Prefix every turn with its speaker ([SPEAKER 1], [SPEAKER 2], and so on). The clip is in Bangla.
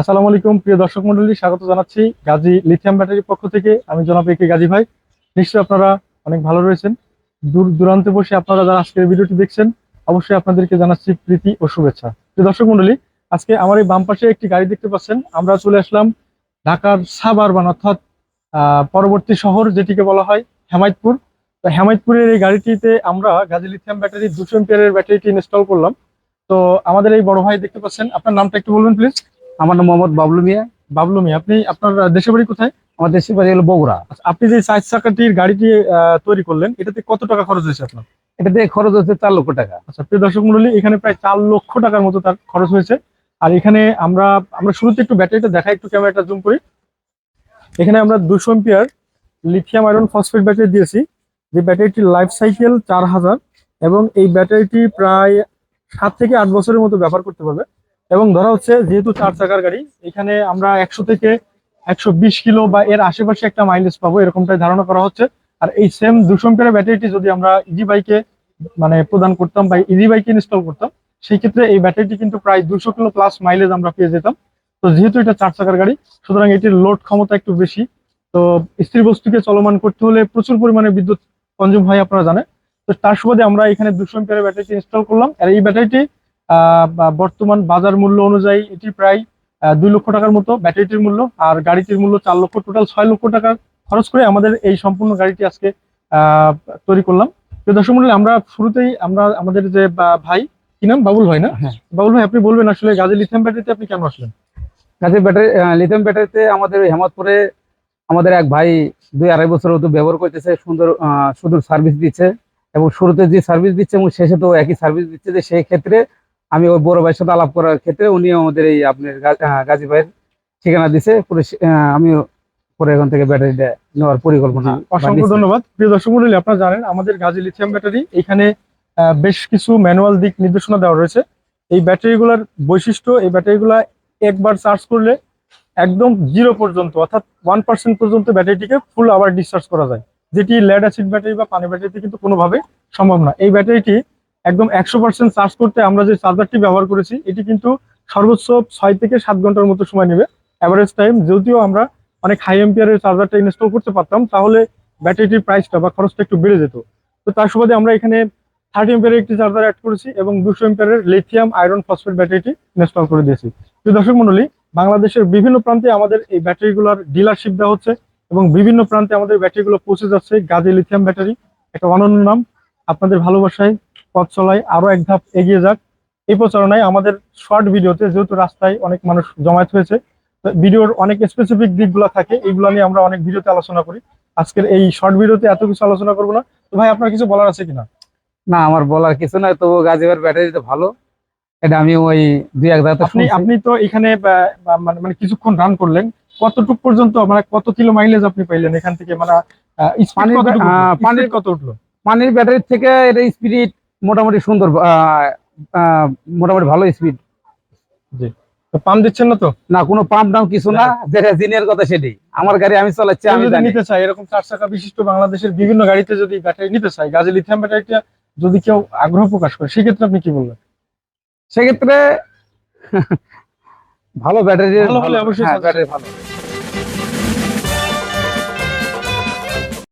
[SPEAKER 1] আসসালামু আলাইকুম, প্রিয় দর্শক মন্ডলী স্বাগত জানাচ্ছি গাজী লিথিয়াম ব্যাটারির পক্ষ থেকে। আমি জনাব একে গাজী ভাই। নিশ্চয়ই আপনারা অনেক ভালো রয়েছেন। দূর দূরান্তে বসে আপনারা যারা আজকের ভিডিওটি দেখছেন, অবশ্যই আপনাদেরকে জানাচ্ছি প্রীতি ও শুভেচ্ছা। প্রিয় দর্শক মন্ডলী আজকে আমার এই বাম পাশে একটি গাড়ি দেখতে পাচ্ছেন। আমরা চলে আসলাম ঢাকার সাবারবান, অর্থাৎ পরবর্তী শহর যেটিকে বলা হয় হেমায়তপুর। তো হেমায়তপুরের এই গাড়িটিতে আমরা গাজী লিথিয়াম ব্যাটারি দুশো এম্পিয়ারের ব্যাটারিটি ইনস্টল করলাম। তো আমাদের এই বড় ভাই দেখতে পাচ্ছেন। আপনার নামটা একটু বলবেন প্লিজ
[SPEAKER 2] আমার নাম মোহাম্মদ বাবলু মিয়া।
[SPEAKER 1] বাবলু মিয়া আপনি আপনার দেশের বাড়ি কোথায়?
[SPEAKER 2] আমার দেশের বাড়ি হলো বগুড়া।
[SPEAKER 1] আচ্ছা, আপনি যে চার চাকাটির গাড়িটি তৈরি করলেন এটাতে কত টাকা খরচ হয়েছে আপনার?
[SPEAKER 2] এটাতে খরচ হচ্ছে চার লক্ষ টাকা।
[SPEAKER 1] আচ্ছা প্রিয় দর্শক মন্ডলী এখানে প্রায় চার লক্ষ টাকার মতো তার খরচ হয়েছে। আর এখানে আমরা আমরা শুরুতে একটু ব্যাটারিটা দেখাই একটু ক্যামেরাটা জুম করি। এখানে আমরা দুশো ampere lithium iron phosphate battery দিয়েছি যে ব্যাটারিটির লাইফ সাইকেল চার হাজার এবং এই ব্যাটারিটি প্রায় সাত থেকে আট বছরের মতো ব্যবহার করতে পারবে। এবং ধরা হচ্ছে যেহেতু চার চাকার গাড়ি, এখানে আমরা একশো থেকে একশো বিশ কিলো বা এর আশেপাশে একটা মাইলেজ পাবো, এরকমটাই ধারণা করা হচ্ছে। আর এই সেম দুশো এম্পিয়ারের ব্যাটারিটি যদি আমরা ইজি বাইকে মানে প্রদান করতাম বা ইজি বাইকে ইনস্টল করতাম, সেই ক্ষেত্রে এই ব্যাটারিটি কিন্তু প্রায় দুশো কিলো প্লাস মাইলেজ আমরা পেয়ে যেতাম। তো যেহেতু এটা চার চাকার গাড়ি, সুতরাং এটির লোড ক্ষমতা একটু বেশি। তো স্ত্রী বস্তুকে চলমান করতে হলে প্রচুর পরিমাণে বিদ্যুৎ কনজিউম হয়, আপনারা জানেন। তো তার সুবাদে আমরা এখানে দুশো এম্পিয়ারের ব্যাটারিটি ইনস্টল করলাম। আর এই ব্যাটারিটি বর্তমান বাজার মূল্য অনুযায়ী এটি প্রায় দুই লক্ষ টাকার মতো ব্যাটারিটির মূল্য আর গাড়িটির মূল্য চার লক্ষ টোটাল ছয় লক্ষ টাকা খরচ করে আমাদের এই সম্পূর্ণ গাড়িটি আজকে তৈরি করলাম। তো দর্শক মন্ডলী আমরা শুরুতেই আমরা আমাদের যে ভাই কি নাম? বাবুল ভাই না?
[SPEAKER 2] হ্যাঁ।
[SPEAKER 1] বাবুল ভাই আপনি বলবেন আসলে গাজী লিথিয়াম ব্যাটারিতে আপনি কেন আসলেন?
[SPEAKER 2] গাছের ব্যাটারি লিথিয়াম ব্যাটারিতে আমাদের ওই হেমতপুরে আমাদের এক ভাই দুই আড়াই বছর মতো ব্যবহার করতেছে সুন্দর সুন্দর সার্ভিস দিচ্ছে। এবং শুরুতে যে সার্ভিস দিচ্ছে এবং শেষে তো একই সার্ভিস দিচ্ছে যে সেই ক্ষেত্রে আমি ওই বড় ভাইয়ের সাথে আলাপ করার ক্ষেত্রে উনি আমাদের এই আপনার গাজী ভাইয়ের ঠিকানা দিছে আমি পরে এখান থেকে ব্যাটারিটা নেওয়ার পরিকল্পনা
[SPEAKER 1] অসংখ্য ধন্যবাদ। প্রিয় দর্শক মন্ডলী আপনারা জানেন আমাদের গাজী লিথিয়াম ব্যাটারি এখানে বেশ কিছু ম্যানুয়াল দিক নির্দেশনা দেওয়া রয়েছে। এই ব্যাটারিগুলোর বৈশিষ্ট্য এই ব্যাটারিগুলো একবার চার্জ করলে একদম জিরো পর্যন্ত অর্থাৎ ওয়ান পার্সেন্ট পর্যন্ত ব্যাটারিটিকে ফুল আবার ডিসচার্জ করা যায়। যেটি লেড অ্যাসিড ব্যাটারি বা পানি ব্যাটারিতে কিন্তু কোনোভাবে সম্ভব না। এই ব্যাটারিটি একদম একশো পার্সেন্ট চার্জ করতে আমরা যে চার্জারটি ব্যবহার করেছি, এটি কিন্তু সর্বোচ্চ ছয় থেকে সাত ঘণ্টার মতো সময় নেবে। অ্যাভারেজ টাইম যদিও আমরা অনেক হাই এম্পিয়ারের চার্জারটা ইনস্টল করতে পারতাম, তাহলে ব্যাটারিটির প্রাইসটা বা খরচটা একটু বেড়ে যেত। তো তার সুবাদে আমরা এখানে থার্টি এম্পিয়ারের একটি চার্জার অ্যাড করেছি এবং দুশো এম্পিয়ারের লিথিয়াম আয়রন ফসফেট ব্যাটারিটি ইনস্টল করে দিয়েছি। তো দর্শক মন্ডলী বাংলাদেশের বিভিন্ন প্রান্তে আমাদের এই ব্যাটারিগুলোর ডিলারশিপ দেওয়া হচ্ছে এবং বিভিন্ন প্রান্তে আমাদের ব্যাটারিগুলো পৌঁছে যাচ্ছে গাজী লিথিয়াম ব্যাটারি একটা অনন্য নাম। আপনাদের ভালোবাসায় পথ চলায় আরও এক ধাপ এগিয়ে যাক। এই প্রচারণায় আমাদের শর্ট ভিডিওতে যেহেতু রাস্তায় অনেক মানুষ জমায়েত হয়েছে ভিডিওর অনেক স্পেসিফিক দিকগুলো থাকে এইগুলো নিয়ে আমরা অনেক ভিডিওতে আলোচনা করি। আজকের এই শর্ট ভিডিওতে এত কিছু আলোচনা করব না। তো ভাই আপনার কিছু বলার আছে কিনা?
[SPEAKER 2] না আমার বলার কিছু নাই তো গাজী ভাইয়ের ব্যাটারি তো ভালো। এটা আমি ওই দুই এক জায়গাতে
[SPEAKER 1] আপনি আপনি তো এখানে মানে মানে কিছুক্ষণ রান করলেন। কতটুক পর্যন্ত মানে কত কিলো মাইলেজ আপনি পাইলেন এখান থেকে? মানে
[SPEAKER 2] পানির
[SPEAKER 1] কত উঠল?
[SPEAKER 2] পানির ব্যাটারির থেকে এটা স্পিড মোটামুটি সুন্দর মোটামুটি ভালো স্পিড
[SPEAKER 1] তো পাম্প দিচ্ছেন না তো?
[SPEAKER 2] না কোনো পাম্প ডাউন কিছু না যেটা জিনের কথা সেটাই আমার গাড়ি আমি চালাচ্ছি আমি
[SPEAKER 1] যদি নিতে চাই এরকম চার চাকা বিশিষ্ট বাংলাদেশের বিভিন্ন গাড়িতে যদি ব্যাটারি নিতে চাই গাজী লিথিয়াম ব্যাটারিটা যদি কেউ আগ্রহ প্রকাশ করে সেক্ষেত্রে আপনি কি বলবেন?
[SPEAKER 2] সেক্ষেত্রে ভালো ব্যাটারি
[SPEAKER 1] ভালো হলে অবশ্যই
[SPEAKER 2] হ্যাঁ ব্যাটারি ভালো।